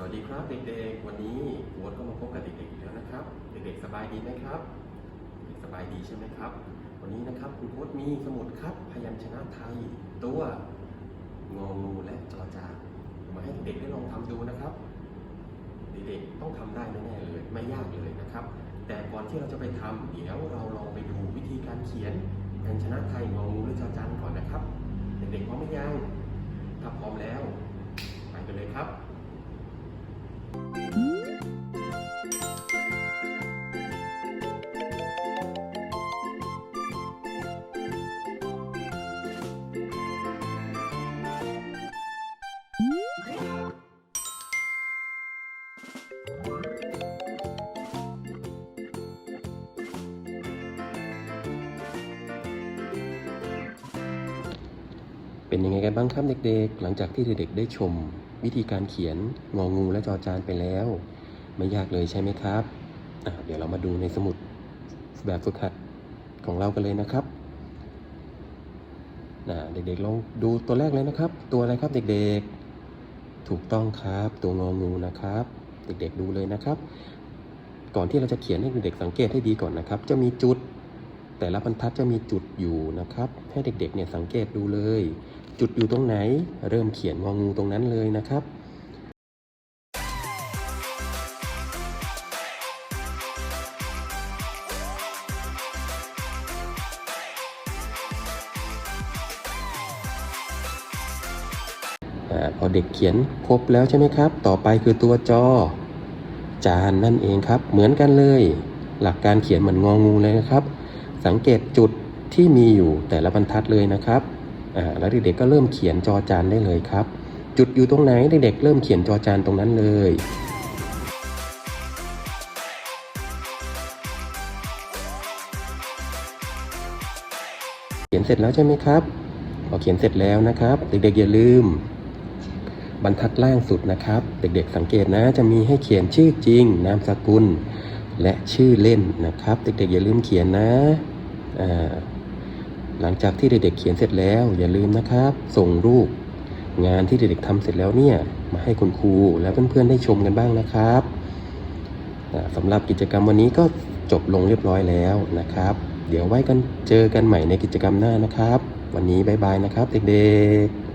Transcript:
สวัสดีครับเด็กๆ วันนี้โอ๊ตก็มาพบกับเด็กๆอีกแล้วนะครับ เด็กๆสบายดีไหมครับเด็กสบายดีใช่ไหมครับ วันนี้นะครับครูโอ๊ตมีสมุดครับพยัญชนะไทย ตัวงองูและจอจานมาให้เด็กๆได้ลองทำดูนะครับ เด็กๆต้องทำได้แน่ๆเลยไม่ยากเลยนะครับ แต่ก่อนที่เราจะไปทำเดี๋ยวเราลองไปดูวิธีการเขียนพยัญชนะไทยงองูและจอจานก่อนนะครับ you เป็นยังไงกันบ้างครับเด็กๆ หลังจากที่เด็กๆได้ชม วิธีการเขียนงองูและจอจานไปแล้ว ไม่ยากเลยใช่ไหมครับ เดี๋ยวเรามาดูในสมุดแบบฝึกหัดของเรากันเลยนะครับอะเด็กๆลองดูตัวแรกเลยนะครับ ตัวอะไรครับเด็กๆ ถูกต้องครับตัวงองูนะครับ เด็กๆดูเลยนะครับ ก่อนที่เราจะเขียนให้เด็กๆสังเกตให้ดีก่อนนะครับ จะมีจุด แต่ละบรรทัดจะมีจุดอยู่นะครับ ให้เด็กๆเนี่ยสังเกตดูเลย จุดอยู่ตรงไหน เริ่มเขียนงองูตรงนั้นเลยนะครับพอเด็กเขียนครบแล้วใช่ไหมครับ ต่อไปคือตัวจอ จานนั่นเองครับ เหมือนกันเลย หลักการเขียนเหมือนงองูเลยนะครับ สังเกตจุดที่มีอยู่แต่ละบรรทัดเลยนะครับ แล้วเด็กๆก็เริ่มเขียนจอจานได้เลยครับ จุดอยู่ตรงไหนเด็กๆเริ่มเขียนจอจานตรงนั้นเลยเขียนเสร็จแล้วใช่ไหมครับพอเขียนเสร็จแล้วนะครับ เด็กๆอย่าลืม บรรทัดล่างสุดนะครับ เด็กๆสังเกตนะจะมีให้เขียนชื่อจริง นามสกุล และชื่อเล่นนะครับ เด็กๆอย่าลืมเขียนนะอ่า หลังจากที่เด็กๆเขียนเสร็จแล้ว อย่าลืมนะครับ ส่งรูป งานที่เด็กๆทำเสร็จแล้วเนี่ย มาให้คุณครูและเพื่อนๆได้ชมกันบ้างนะครับสำหรับกิจกรรมวันนี้ก็จบลงเรียบร้อยแล้วนะครับ เดี๋ยวไว้กันเจอกันใหม่ในกิจกรรมหน้านะครับ วันนี้บายบายนะครับเด็กๆ